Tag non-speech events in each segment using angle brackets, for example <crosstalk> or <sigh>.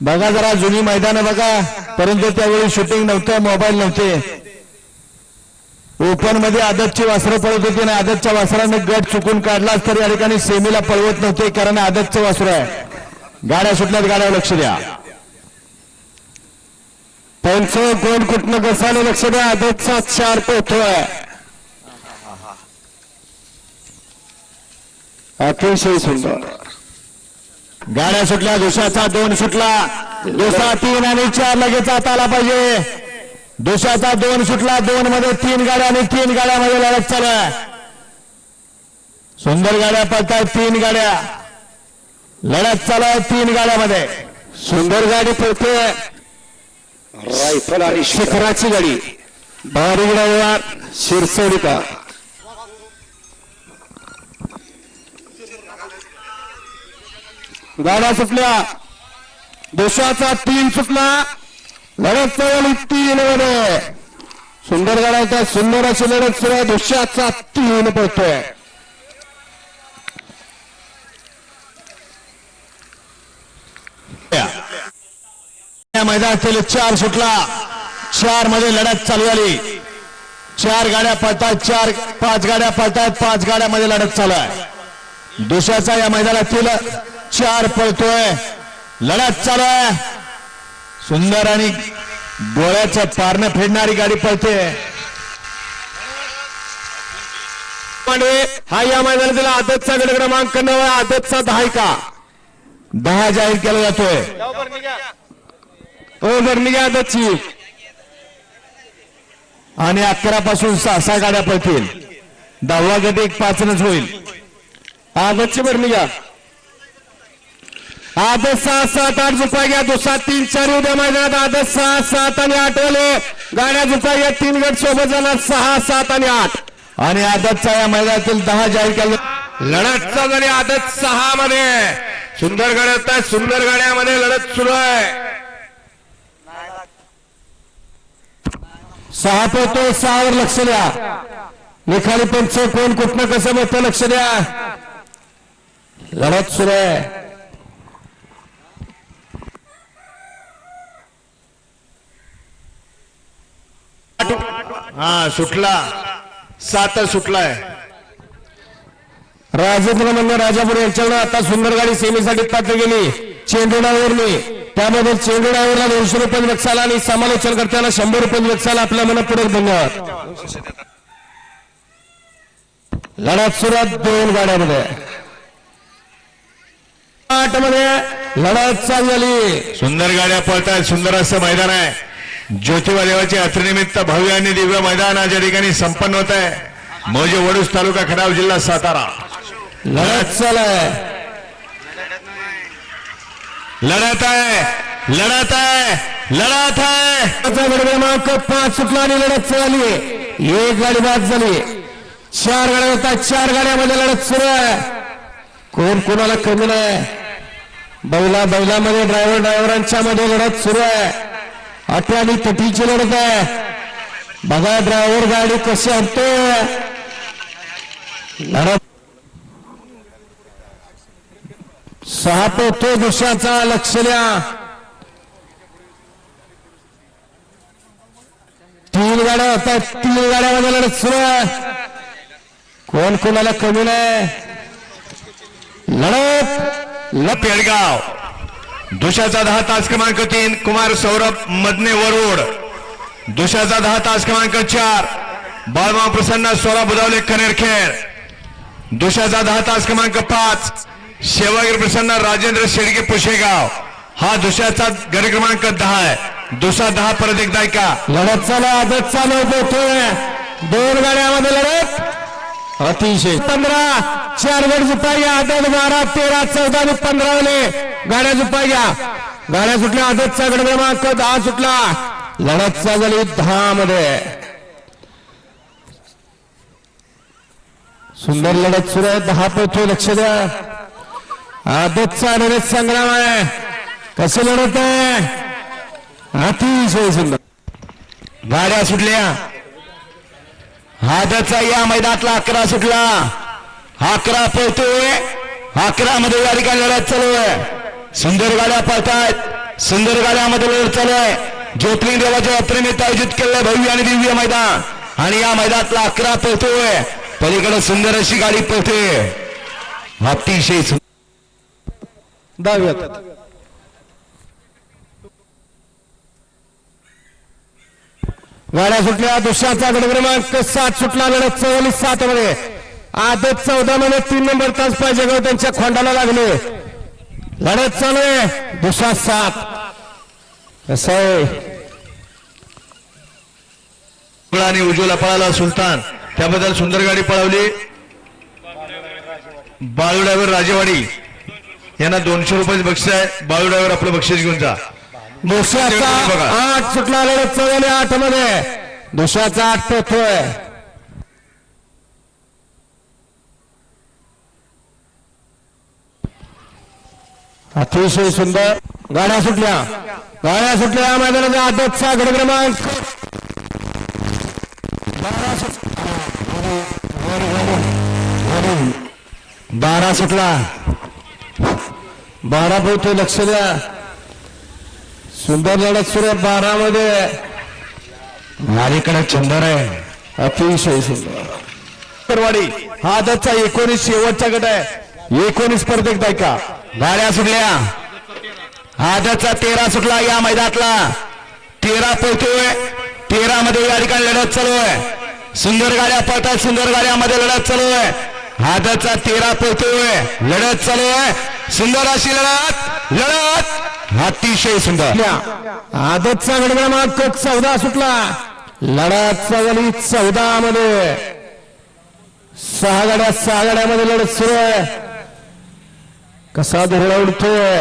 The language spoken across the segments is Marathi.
बघा जरा जुनी मैदानं बघा. परंतु त्यावेळी शूटिंग नव्हतं मोबाईल नव्हते. ओपनमध्ये आदतची वासरं पळत होती आणि आदतच्या वासराने गट चुकून काढलाच तर या ठिकाणी सेमीला पळवत नव्हते कारण आदतचं वासर आहे. गाड्या सुटल्यात गाड्यावर लक्ष द्या. पंच कोण कुठनं कसाने लक्ष द्या आदतचा चार पोहतोय अतिशय सुंदर. गाड्या सुटल्या दुसऱ्याचा दोन सुटला. दुसरा तीन आणि चार लगेच आता आला पाहिजे. दुसऱ्याचा दोन सुटला दोन मध्ये तीन गाड्या आणि तीन गाड्यामध्ये लढत चालू आहे. सुंदर गाड्या पळतायत तीन गाड्या. लढत चालू आहे तीन गाड्यामध्ये. सुंदर गाडी पळते. रायफल आणि शिखर शिखराची गाडी. बारीक शिरसोडीकर गाड्या सुटल्या. देशाचा तीन सुटला. लढत चालली तीन मध्ये सुंदर गाड्या सुंदर अशी लढत सुरू आहे. देशाचा तीन पडतोय या मैदानातील चार सुटला. चारमध्ये लढत चालू झाली. चार गाड्या पळतात चार पाच गाड्या पळतात पाच गाड्यामध्ये लढत चालू आहे. दुसऱ्याचा या मैदानातील चार पळतोय. लढत चालू आहे. सुंदर आणि डोळ्याच्या पारणं फेडणारी गाडी पळते. पांडवे हा या मैदानातील आदतचा गड क्रमांक नऊ आदतचा दहा का? दहा जाहीर केला जातोय. हो निघा आदतची. आणि अकरा पासून सहा सहा गाड्या पळतील. दहावा गट एक पाचनच होईल. आदतची बरं निघा. आदत सहा सात आठ झुपा घ्या. दुसरा तीन चार उद्या मैदानात आदत सहा सात आणि आठ वाले. गाड्या झुपा घ्या. तीन गट सोबत जाणार सहा सात आणि आठ. आणि आदतचा या मैदानातील दहा जाहीर केला. लढतचा जरी आदत सहा मध्ये सुंदर गाड्या सुंदर गाड्यामध्ये लढत सुरू आहे. सहा पोहतो सहावर लक्ष द्या. निखाली पंच कोण कुठनं कसं बघतं लक्ष द्या? लढत सुरू आहे. हा सुटला. सात सुटलाय. राजेंद्र मंदिर राजापूर यांच्याकडे आता सुंदर गाडी सेमीसाठी पात्र गेली. चेंडू डायव्हरने त्यामध्ये चेंडू डायव्हरला दोनशे रुपये बक्षाला आणि समालोचन करताना शंभर रुपये बक्षाला आपल्या मनपूर्वक धन्यवाद. लढत सुरुवात दोन गाड्यामध्ये. आठमध्ये लढत चालू झाली सुंदर गाड्या पळतायत. सुंदर असं मैदान आहे. ज्योतिबा देवाच्या यात्रेनिमित्त भव्य आणि दिव्य मैदान आज या ठिकाणी संपन्न होत आहे. मौजे वडूज तालुका खडाव जिल्हा सातारा. लढत चालू आहे. लढत आहे. लढत आहे. लढत आहे. क्रमांक पाच सुटला आणि लढत झाली एक गाडी बाद झाली. चार गाड्या होतात चार गाड्यामध्ये लढत सुरू आहे. कोण कोणाला कमी नाही. बैला बैलामध्ये ड्रायव्हर ड्रायव्हरांच्या मध्ये लढत सुरू आहे. अटी आणि तटीची लढत आहे. बघा ड्रायव्हर गाडी कशी आणतो लढत. सहा पोतो दुसऱ्याचा लक्ष द्या. तीन गाड्या होतात तीन गाड्यामध्ये लढत सुरू आहे. कोण कोणाला कमी नाही. लढत. लपेडगाव पेडगाव दुशाचा दहा तास क्रमांक तीन कुमार सौरभ मदने वरोड. दुशाचा दहा तास क्रमांक चार बाळमा प्रसन्न सोळा बुधावले कनेरखेड दुशाचा दहा तास क्रमांक पाच शेवागिरी प्रसन्न राजेंद्र शेडगे पुशेगाव. हा दुशाचा गडी क्रमांक दहा आहे. दुसरा दहा परत एकदा ऐका. लढत चालू आदत चालू होतोय दोन गाड्यामध्ये लढत. अतिशय. पंधरा. चार गड झुपाया. आदत बारा. तेरा चौदा आणि पंधरा गाड्या गाड्या झुपाया. गाड्या सुटल्या. आदतचा गड क्रमांक दहा सुटला. लढतचा झाली दहा मध्ये सुंदर लढत सुरू आहे. दहा पैठे लक्ष द्या. आदतचा लढत संग्राम आहे कसे लढत आहे? अतिशय सुंदर. गाड्या सुटल्या. हादाचा या मैदानातला अकरा सुटला. अकरा पळतोय. अकरा मध्ये या ठिकाणी लढत चालू आहे. सुंदर गाड्या पळतायत. सुंदर गाड्यामध्ये लढत चालू आहे. ज्योतिर्लिंग देवाच्या यात्रेनिमित्त आयोजित केलेलं भव्य आणि दिव्य मैदान. आणि या मैदानातला अकरा पळतोय. पलीकडे सुंदर अशी गाडी पळते. अतिशय दहाव्यात गाड्या सुटल्या दुसऱ्याचा गड क्रमांक सात सुटला लढत चौवालीस सात मध्ये आदत चौदा मध्ये तीन नंबर तास पाहिजे गव त्यांच्या खोंडाला लागले. लढत चालू आहे दुसरा सात. कसं आहे. आणि उज्ज्वला पळाला सुलतान. त्याबद्दल सुंदर गाडी पळवली. बाळू ड्रायव्हर राजेवाडी. यांना दोनशे रुपये बक्षीस आहे. बाळू ड्रायव्हर आपलं बक्षीस घेऊन जा. दुसऱ्याचा. आठ सुटला लढत चौवाली आठमध्ये दुसऱ्याचा आठ पोहतोय अतिशय सुंदर. गाड्या सुटल्या. गाड्या सुटल्या. मैदानाच्या आदतचा गड क्रमांक. बारा सुट- बारा सुटला. बारा पोहतोय लक्ष द्या. सुंदर लढत सुरू आहे बारा मध्ये अलीकडे चंदर आहे. अतिशय सुंदर. हा त्याचा एकोणीस शेवटचा गट आहे. एकोणीस स्पर्धेक एकदा ऐका गाड्या सुटल्या. आजचा तेरा सुटला या मैदानातला. तेरा पळतोय तेरा मध्ये या ठिकाणी लढत चालू आहे. सुंदर गाड्या पळतात सुंदर गाड्यामध्ये लढत चालू आहे. आजचा तेरा पळतोय लढत चालू आहे. सुंदर अशी लढत लढत. अतिशय सुंदर. आपल्या आदतचा गट क्रमांक चौदा सुटला. लढत चवली चौदा मध्ये. सहा गाड्या सहा गाड्यामध्ये लढत सुरू आहे. कसा धुरळा उडतोय.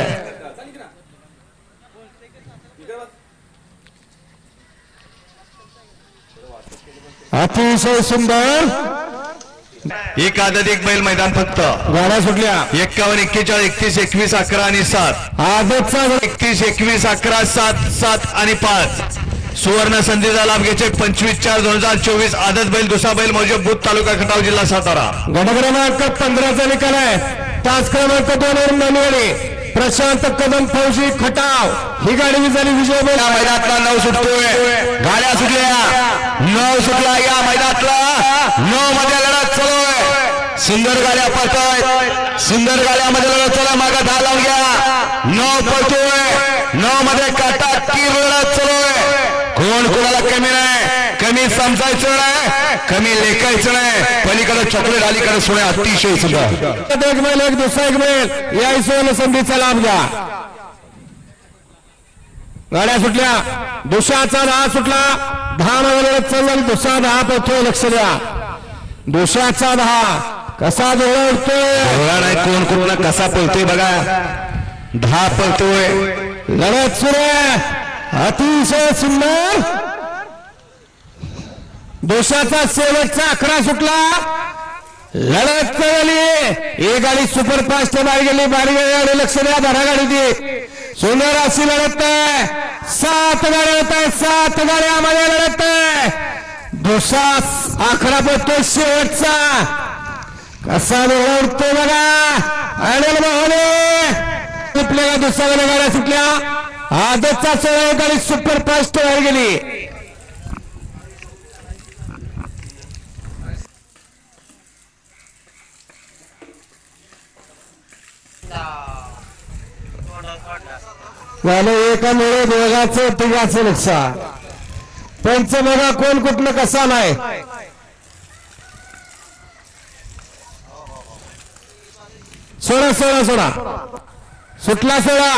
अतिशय सुंदर. <laughs> एक आदत एक बैल मैदान फक्त. गाड्या सुटल्या. एक्कावन्न एक्केचाळीस एकतीस एकवीस अकरा आणि सात. गट एकतीस एकवीस अकरा सात सात आणि पाच. सुवर्ण संधीचा लाभ घ्यायचे पंचवीस चार दोन हजार चोवीस. आदत बैल दुसरा बैल मौजे बुध तालुका खटाव जिल्हा सातारा. गट क्रमांक पंधराचा निकाल आहे. तास क्रमांक दोन वरून नोंदवली प्रशांत कदम फौजी खटाव. ही गाडी झाली विजय या मैदानातला नऊ सुटतोय. गाड्या सुटल्या. नऊ सुटला या मैदानातला. नऊ मध्ये लढत चालू आहे. सुंदर गाड्या पळतायत सुंदर गाड्यामध्ये लढत चालू आहे. दहा लावून घ्या. नऊ पळतोय. नऊ मध्ये काटा तीर लढत चालू आहे. कोण कोणाला कमी नाही? कमी समजायचं नाही कमी लेखायचं नाही. पलीकडे चॉकलेट अलीकडे सोने अतिशय सुंदर. एक मैल एक दुसरा एक मैल या हिशोबाने संधीचा लाभ घ्या. गाड्या सुटल्या. दुसऱ्याचा दहा सुटला. दहा मध्ये चालला दुसरा दहा पळतोय लक्ष द्या. दुसऱ्याचा दहा. कसा जवळ नाही कोण कोणाला कसा पळतोय बघा. दहा पळतोय. लढत सुरू अतिशय सुंदर. दोषाचा शेवटचा अकरा सुटला. लढत झाली एक गाडी सुपरफास्ट बाहेर गेली. बाहेर गाडी लक्ष द्या. भरा गाडी ती. सुंदर अशी लढत आहे. सात गाड्या होत आहे सात गाड्यामध्ये लढत आहे. दुसरा अकरा पडतो शेवटचा. कसा उडतो बघा. अनिल मोहने. सुटल्या दुसऱ्या गाड्या सुटल्या. आजचा सोळा गाडी सुपरफास्ट बाहेर गेली. झालं एका मुळे दोघाचं तिघाचं नुकसान. पंच बघा कोण कुठलं कसा नाही? सोडा सोडा सोडा. सुटला सोळा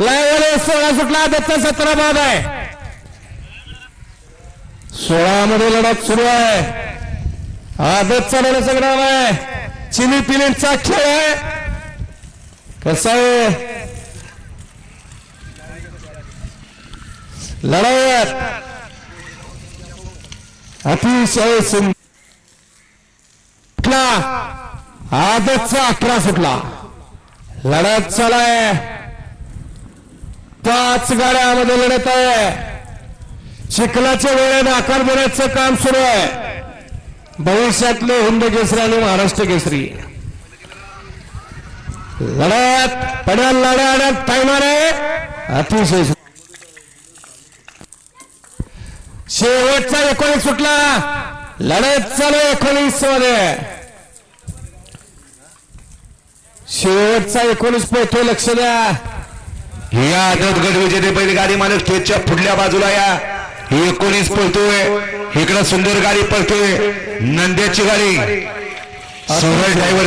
लायवले सोळा सुटला दत्ता सतरा बाद आहे. सोळा मध्ये लढत सुरू आहे. आदतचा लढत सगळा आहे. चिनी पिलीचा खेळ आहे. कसा आहे? लढत अतिशय सुटला आदतचा अठरा सुटला लढत चालाय. पाच गाड्यामध्ये लढत आहे. चिखलाच्या वेळेत आकार देण्याचं काम सुरू आहे. भविष्यातले हिंद केसरी आणि महाराष्ट्र केसरी. लढत पडेल लढत टायमार आहे अतिशय शेवटचा एकोणीस सुटला. लढत चालू एकोणीसमध्ये शेवटचा एकोणीस पोहतो लक्ष द्या. या आदत गट विजेते बैलगाडी मालक स्टेजच्या पुढल्या बाजूला या. ही एकोणीस पळतोय. इकडं सुंदर गाडी पळतोय. नंद्याची गाडी. सोहळ ड्रायव्हर